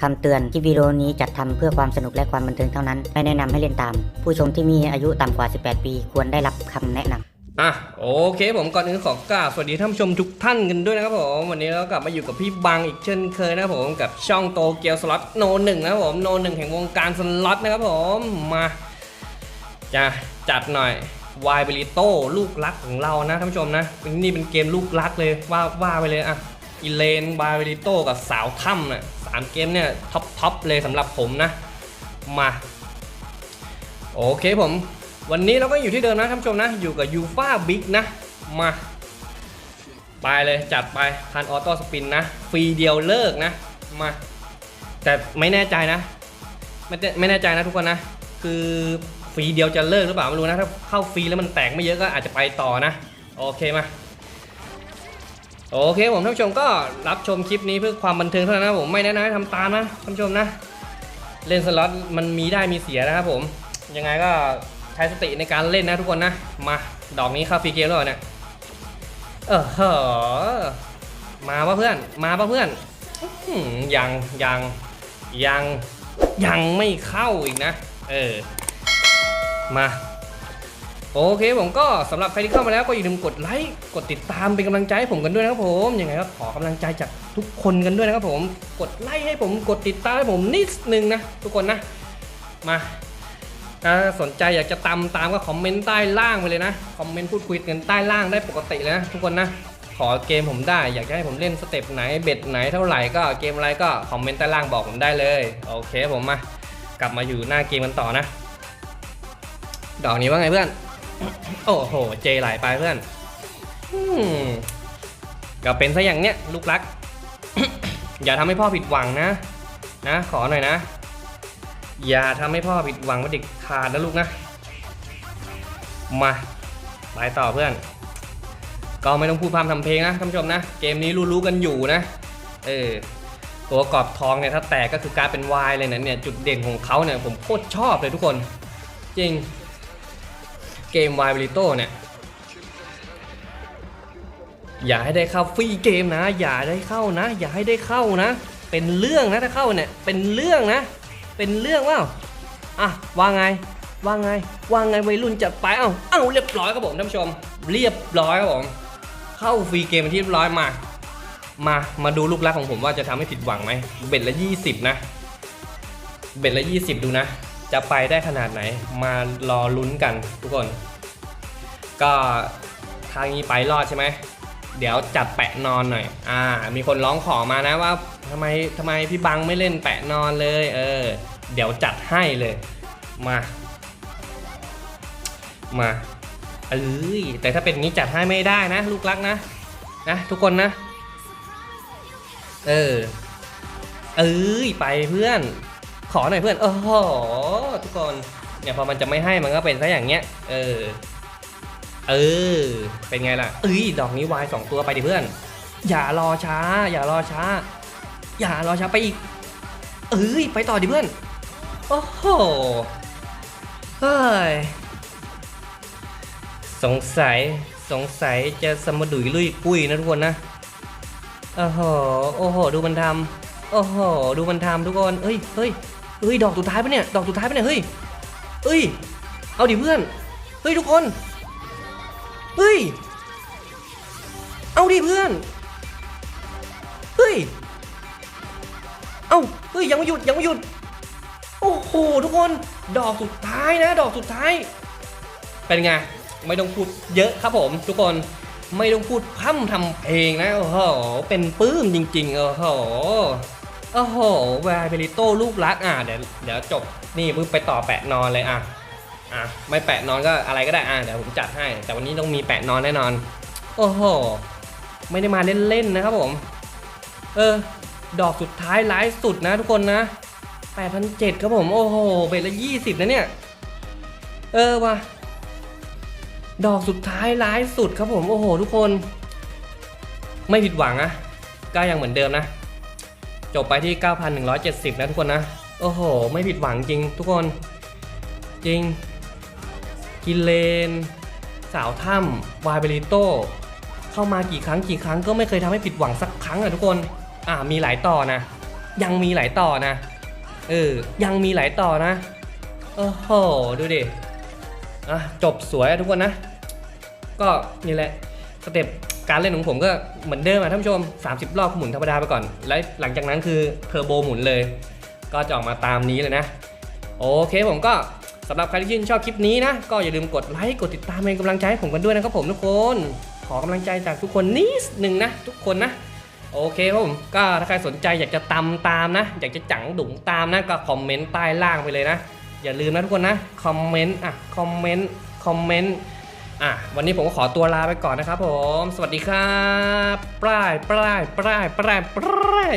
คำเตือนที่วิดีโอนี้จัดทำเพื่อความสนุกและความบันเทิงเท่านั้น ไม่แนะนำให้เล่นตาม ผู้ชมที่มีอายุต่ำกว่า 18 ปี ควรได้รับคำแนะนำอะโอเคผมก่อนอื่นขอกราบสวัสดีท่านผู้ชมทุกท่านกันด้วยนะครับผมวันนี้เรากลับมาอยู่กับพี่บังอีกเช่นเคยนะครับผมกับช่องโตเกียวสล็อตโนหนึ่งนะครับผมโนหนึ่งแห่งวงการสล็อตนะครับผมมาจะจัดหน่อยวายเบลิโต้ลูกรักของเรานะท่านผู้ชมนะนี่เป็นเกมลูกรักเลยว่าว่าไปเลยอะ อีเลนวาเบลิโตกับสาวถ้ำน่ะสามเกมเนี่ยท็อปท็อปเลยสำหรับผมนะ มา โอเคผม วันนี้เราก็อยู่ที่เดิมนะท่านผู้ชมนะ อยู่กับยูฟาบิ๊กนะ มา ไปเลยจัดไปพันออโต้สปินนะ ฟรีเดียวเลิกนะ มา แต่ไม่แน่ใจนะ ไม่ไม่แน่ใจนะทุกคนนะ คือฟรีเดียวจะเลิกหรือเปล่าไม่รู้นะ ถ้าเข้าฟรีแล้วมันแตกไม่เยอะก็อาจจะไปต่อนะ โอเคมา โอเคผมท่านผู้ชมก็รับชมคลิปนี้เพื่อความบันเทิงเท่านั้นนะผมไม่แนะนำให้ทำตามนะท่านผู้ชมนะ เล่นสล็อตมันมีได้มีเสียนะครับผม ยังไงก็ใช้สติในการเล่นนะทุกคนนะ มาดอกนี้เข้าฟรีเกมแล้วเหรอเนี่ยเออเหอมาปะเพื่อน มาปะเพื่อนอยังยังยังยังไม่เข้าอีกนะ เออ มา โอเคผมก็สำหรับใครที่เข้ามาแล้วก็อย่าลืมกดไลค์กดติดตามเป็นกำลังใจให้ผมกันด้วยนะครับผมยังไงก็ขอกำลังใจจากทุกคนกันด้วยนะครับผมกดไลค์ให้ผมกดติดตามให้ผมนิดนึงนะทุกคนนะมาถ้าสนใจอยากจะตามตามก็คอมเมนต์ใต้ล่างไปเลยนะคอมเมนต์พูดคุยกันใต้ล่างได้ปกติเลยนะทุกคนนะขอเกมผมได้อยากจะให้ผมเล่นสเต็ปไหนเบ็ดไหนเท่าไหร่ก็เกมอะไรก็คอมเมนต์ใต้ล่างบอกผมได้เลยโอเคผมมากลับมาอยู่หน้าเกมกันต่อนะ ดอกนี้ว่าไงเพื่อน โอ้โห เจไหลไปเพื่อนอืมก็เป็นซะอย่างเนี้ยลูกรัก อย่าทำให้พ่อผิดหวังนะ นะ ขอหน่อยนะ อย่าทำให้พ่อผิดหวังว่าเด็กขาดนะลูกนะ มาไปต่อเพื่อน ก็ไม่ต้องพูดพร่ำทำเพลงนะท่านผู้ชมนะ เกมนี้รู้ๆกันอยู่นะ เออตัวกรอบทองเนี่ยถ้าแตกก็คือการเป็นวายเลยนะเนี่ยจุดเด่นของเขาเนี่ยผมโคตรชอบเลยทุกคน จริง เกมวายบริโต้เนี่ย อย่าให้ได้เข้าฟรีเกมนะ อย่าได้เข้านะ อย่าให้ได้เข้านะ เป็นเรื่องนะถ้าเข้าเนี่ย เป็นเรื่องนะ เป็นเรื่องว่าอะว่าไงว่าไงว่าไงวัยรุ่นจะไปเอ้าเอ้าเรียบร้อยครับผมท่านผู้ชม เรียบร้อยครับผม เข้าฟรีเกมที่เรียบร้อยมา มามาดูลูกรักของผมว่าจะทำให้ผิดหวังไหมเบ็ดละ 20 นะ เบ็ดละ 20 ดูนะ จะไปได้ขนาดไหน มารอลุ้นกันทุกคน ก็ทางนี้ไปรอดใช่ไหมเดี๋ยวจัดแปะนอนหน่อย อ่า มีคนร้องขอมานะว่าทำไมทำไมพี่บังไม่เล่นแปะนอนเลย เออ เดี๋ยวจัดให้เลย มา มาเอ้ยแต่ถ้าเป็นงนี้จัดให้ไม่ได้นะ ลูกรักนะ นะ ทุกคนนะ เออ เอ้ยไปเพื่อน ขอหน่อยเพื่อนโอ้โหทุกคนเนี่ยพอมันจะไม่ให้มันก็เป็นซะอย่างเงี้ย เออ เออ เป็นไงล่ะเอ้ยดอกนี้วายสองตัวไปดิเพื่อน อย่ารอช้า อย่ารอช้า อย่ารอช้าไปอีก เอ้ยไปต่อดิเพื่อน โอ้โห เฮ้ย สงสัยสงสัยจะสมดุยลุยกุ้ยนะทุกคนนะ โอ้โห โอ้โห ดูมันทำโอ้โห ดูมันทำทุกคนเฮ้ยเฮ้ย เฮ้ยดอกสุดท้ายปะเนี่ยดอกสุดท้ายปะเนี่ยเฮ้ยเฮ้ย เอาดิเพื่อน เฮ้ยทุกคน เฮ้ย เอาดิเพื่อน เฮ้ย เอาเฮ้ยยังไม่หยุดยังไม่หยุด โอ้โหทุกคน ดอกสุดท้ายนะ ดอกสุดท้าย เป็นไง ไม่ต้องพูดเยอะครับผมทุกคน ไม่ต้องพูดพร่ำทำเพลงนะ โอ้โห เป็นปื้มจริง ๆ โอ้โห โอ้โหวร์เบริโต้ลูกรักษ์อะเดี๋ยวเดี๋ยวจบนี่ปึ๊บไปต่อแปะนอนเลยอะอะไม่แปะนอนก็อะไรก็ได้อะเดี๋ยวผมจัดให้ แต่วันนี้ต้องมีแปะนอนแน่นอน โอ้โห ไม่ได้มาเล่นๆนะครับผม เออ ดอกสุดท้ายร้ายสุดนะทุกคนนะ8,700ครับผม โอ้โห เบ็ดละ 20 นะเนี่ย เออว่ะดอกสุดท้ายร้ายสุดครับผม โอ้โห ทุกคน ไม่ผิดหวังอะก็ยังเหมือนเดิมนะ จบไปที่ 9,170 นะทุกคนนะ โอ้โห ไม่ผิดหวังจริงทุกคน จริง กินเลน สาวถ้ำวายเบริโต เข้ามากี่ครั้งกี่ครั้งก็ไม่เคยทำให้ผิดหวังสักครั้งอะทุกคน อ่า มีหลายต่อนะ ยังมีหลายต่อนะ เออ ยังมีหลายต่อนะ โอ้โห ดูดิ อะ จบสวยอะทุกคนนะ ก็นี่แหละ สเต็ป การเล่นของผมก็เหมือนเดิมอะท่านผู้ชม 30 รอบหมุนธรรมดาไปก่อน แล้วหลังจากนั้นคือเทอร์โบหมุนเลย ก็จะออกมาตามนี้เลยนะ โอเคผมก็สำหรับใครที่ชื่นชอบคลิปนี้นะ ก็อย่าลืมกดไลค์กดติดตามเป็นกำลังใจให้ผมกันด้วยนะครับผมทุกคน ขอกำลังใจจากทุกคนนิดหนึ่งนะ ทุกคนนะ โอเคครับผมก็ถ้าใครสนใจอยากจะตำตามนะ อยากจะจังดุ๋งตามนะก็คอมเมนต์ใต้ล่างไปเลยนะ อย่าลืมนะทุกคนนะคอมเมนต์อะคอมเมนต์คอมเมนต์ อะวันนี้ผมก็ขอตัวลาไปก่อนนะครับผม สวัสดีครับปลายปลายปลายปลายปลาย